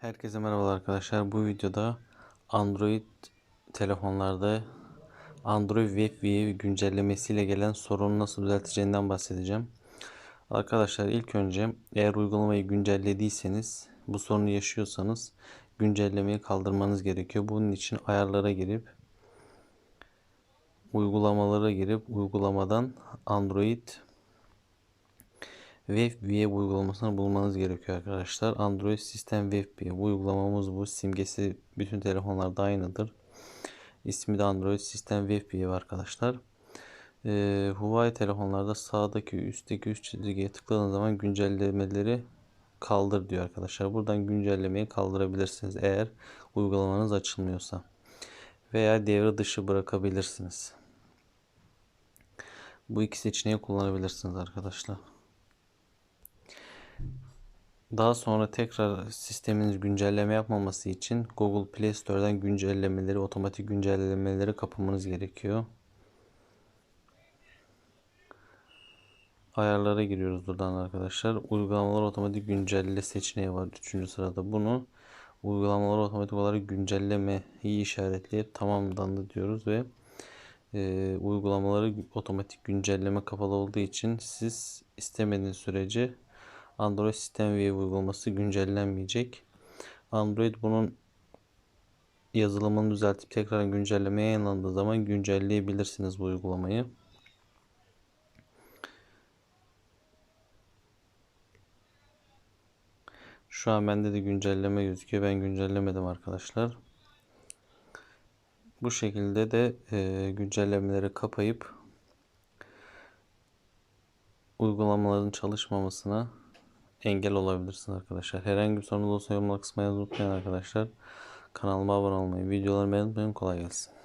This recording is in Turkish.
Herkese merhabalar arkadaşlar. Bu videoda Android telefonlarda Android Webuye güncellemesiyle gelen sorunu nasıl düzelteceğinden bahsedeceğim. Arkadaşlar ilk önce eğer uygulamayı güncellediyseniz bu sorunu yaşıyorsanız güncellemeyi kaldırmanız gerekiyor. Bunun için ayarlara girip uygulamalara girip uygulamadan Android WebView uygulamasını bulmanız gerekiyor arkadaşlar. Android Sistem WebView uygulamamız bu. Simgesi bütün telefonlarda aynıdır. İsmi de Android Sistem WebView arkadaşlar. Ee, Huawei telefonlarda sağdaki üstteki üst çizgiye tıkladığınız zaman güncellemeleri kaldır diyor arkadaşlar. Buradan güncellemeyi kaldırabilirsiniz eğer uygulamanız açılmıyorsa. Veya devre dışı bırakabilirsiniz. Bu iki seçeneği kullanabilirsiniz arkadaşlar. Daha sonra tekrar sisteminiz güncelleme yapmaması için Google Play Store'dan güncellemeleri, otomatik güncellemeleri kapamanız gerekiyor. Ayarlara giriyoruz buradan arkadaşlar. Uygulamalar otomatik güncelle seçeneği var 3. sırada. Bunu uygulamaları otomatik olarak güncellemeyi işaretleyip tamamlandı diyoruz ve e, uygulamaları otomatik güncelleme kapalı olduğu için siz istemediğiniz sürece Android Sistem View uygulaması güncellenmeyecek. Android bunun yazılımını düzeltip tekrar güncellemeye yayınlandığı zaman güncelleyebilirsiniz bu uygulamayı. Şu an bende de güncelleme gözüküyor. Ben güncellemedim arkadaşlar. Bu şekilde de e, güncellemeleri kapayıp uygulamaların çalışmamasına engel olabilirsiniz arkadaşlar. Herhangi bir sorunuz olsa yorumlar kısmına yazmayı unutmayın arkadaşlar. Kanalıma abone olmayı, videolarımı beğenmeyi. Kolay gelsin.